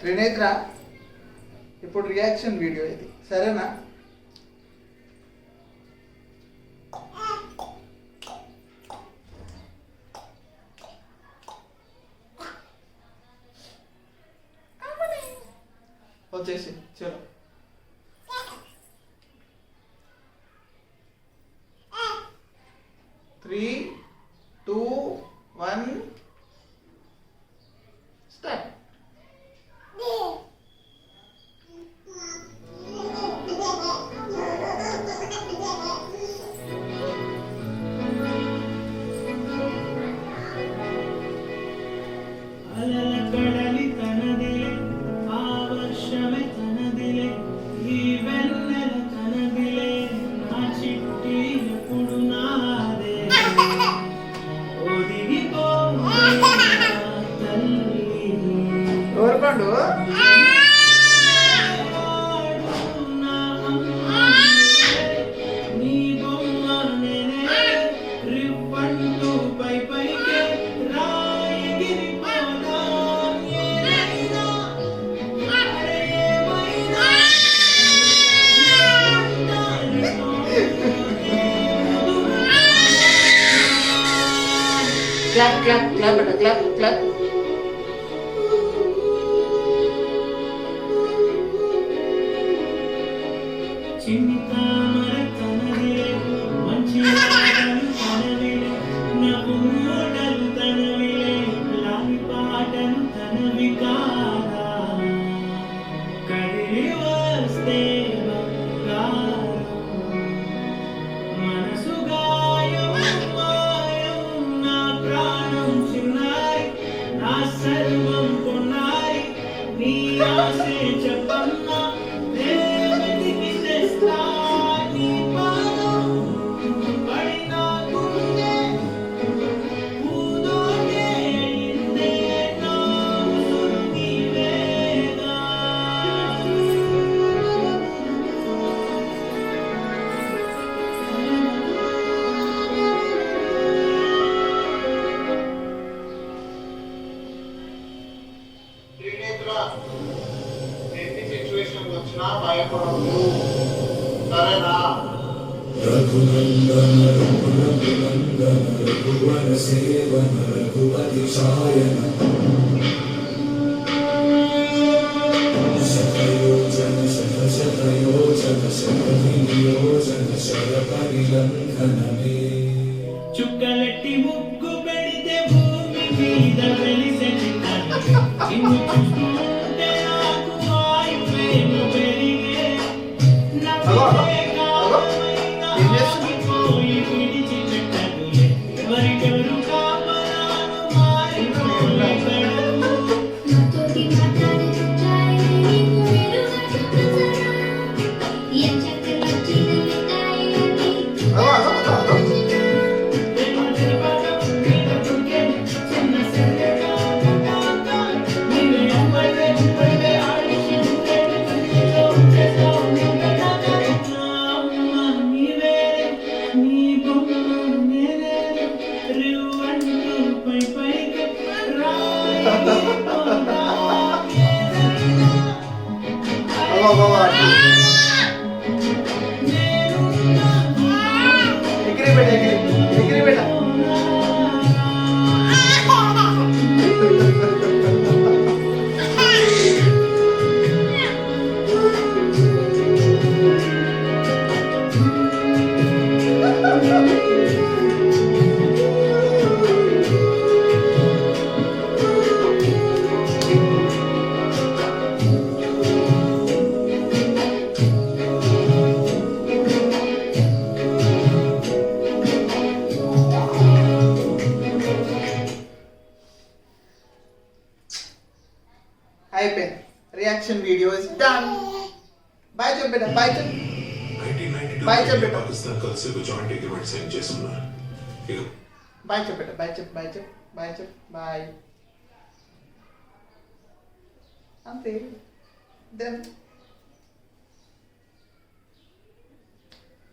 త్రినేత్ర ఇప్పుడు reaction video ఇది. సరేనా? వచ్చేసి చలో. క్లాప్ క్లాప్ క్లాప్ అట క్లాప్ క్లాప్ చిన్ని తామర తనదిలే మంచి మాటలు సర్వం కొన్నారి నీ ఆశే చెప్పన్నా సరేనా రఘునందన రఘునందన రఘువర సేవన రఘుపతి సాయన శతయోజన శతశతయోజన శతధి నియోజన శత పరిలంఘనమే చుక్కలెట్టి ముక్కు పెడితే భూమి మీద వెలిసె చిన్న Vamos lá, vamos. में लेके reaction video is done. Bye, Chambita. Bye, Chambita. Bye, Chambita. Pakistan joint agreement sign Bye, Chambita. Bye, Chambita. Bye, Chambita. Bye, Chambita. Bye. Antes, then.